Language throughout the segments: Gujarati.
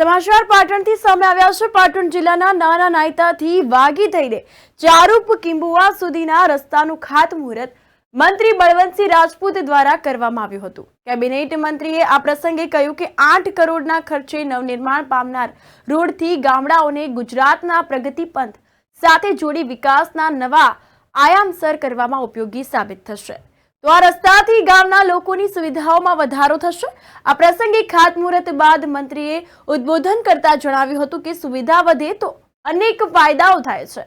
સમાચાર પાટણથી સામે આવ્યા છે. પાટણ જિલ્લાના નાના નાયતાથી વાગી થઈને ચારૂપ કિંબુઆ સુધીના રસ્તાનું ખાતમુહૂર્ત મંત્રી બળવંતસિંહ રાજપૂત દ્વારા કરવામાં આવ્યું હતું. કેબિનેટ મંત્રીએ આ પ્રસંગે કહ્યું કે આઠ કરોડના ખર્ચે નવનિર્માણ પામનાર રોડથી ગામડાઓને ગુજરાતના પ્રગતિ પંથ સાથે જોડી વિકાસના નવા આયામસર કરવામાં ઉપયોગી સાબિત થશે. તો આ રસ્તાથી ગામના લોકોની સુવિધાઓમાં વધારો થશે. આ પ્રસંગે ખાતમુહૂર્ત બાદ મંત્રીએ ઉદ્બોધન કરતા જણાવ્યું હતું કે સુવિધા વધે તો અનેક ફાયદાઓ થાય છે.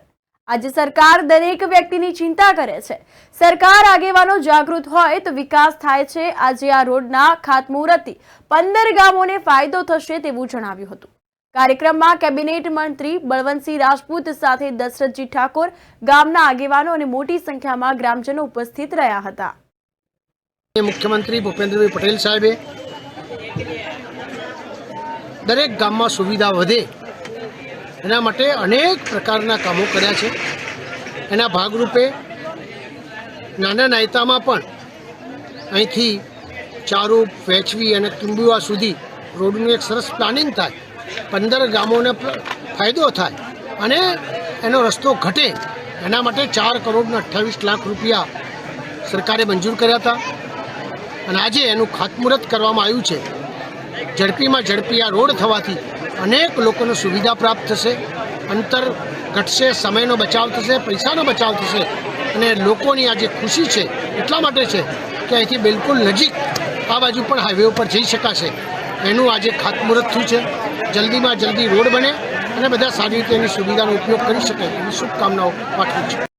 આજે સરકાર દરેક વ્યક્તિની ચિંતા કરે છે. સરકાર આગેવાનો જાગૃત હોય તો વિકાસ થાય છે. આજે આ રોડના ખાતમુહૂર્તથી પંદર ગામોને ફાયદો થશે તેવું જણાવ્યું હતું. કાર્યક્રમમાં કેબિનેટ મંત્રી બળવંતસિંહ રાજપૂત સાથે દશરથજી ઠાકોર ગામના આગેવાનો અને મોટી સંખ્યામાં ગ્રામજનો ઉપસ્થિત રહ્યા હતા. મુખ્યમંત્રી ભૂપેન્દ્રભાઈ પટેલ સાહેબે દરેક ગામમાં સુવિધા વધે, એના માટે અનેક પ્રકારના કામો કર્યા છે. એના ભાગરૂપે નાના નાયતામાં પણ અહીંથી ચારૂપ વેચવી અને કિંબુઆ સુધી રોડનું એક સરસ પ્લાનિંગ થાય. પંદર ગામોને ફાયદો થાય અને એનો રસ્તો ઘટે. એના માટે ચાર કરોડના અઠ્ઠાવીસ લાખ રૂપિયા સરકારે મંજૂર કર્યા હતા. અને આજે એનું ખાતમુહૂર્ત કરવામાં આવ્યું છે. ઝડપીમાં ઝડપી આ રોડ થવાથી અનેક લોકોને સુવિધા પ્રાપ્ત થશે, અંતર ઘટશે, સમયનો બચાવ થશે, પૈસાનો બચાવ થશે અને લોકોની આજે ખુશી છે એટલા માટે છે કે અહીંથી બિલકુલ નજીક આ બાજુ પણ હાઈવે ઉપર જઈ શકાશે. એનું આજે ખાતમુહૂર્ત થયું છે. જલ્દીમાં જલ્દી રોડ બને અને બધા સારી રીતે એની સુવિધાનો ઉપયોગ કરી શકે એવી શુભકામનાઓ પાઠવું છું.